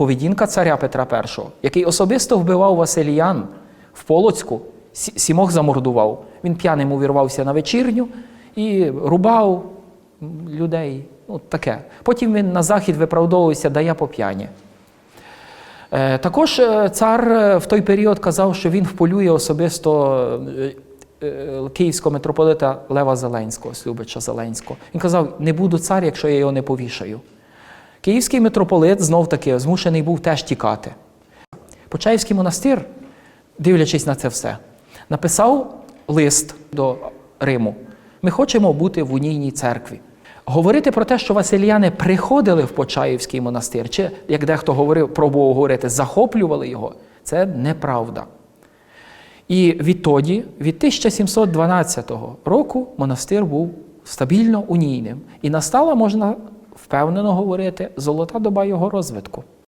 Поведінка царя Петра І, який особисто вбивав Василіян в Полоцьку, сімох замордував. Він п'яним увірвався на вечірню і рубав людей. Ну, таке. Потім він на захід виправдовувався, да я по п'яні. Е, Також е, цар е, в той період казав, що він вполює особисто київського митрополита Лева Зеленського, Слюбича Зеленського. Він казав: не буду цар, якщо я його не повішаю. Київський митрополит знов таки змушений був теж тікати. Почаївський монастир, дивлячись на це все, написав лист до Риму. Ми хочемо бути в унійній церкві. Говорити про те, що васильяни приходили в Почаївський монастир, чи, як дехто говорив, пробував говорити, захоплювали його, це неправда. І відтоді, від 1712 року, монастир був стабільно унійним. І настала, можна впевнено говорити, золота доба його розвитку.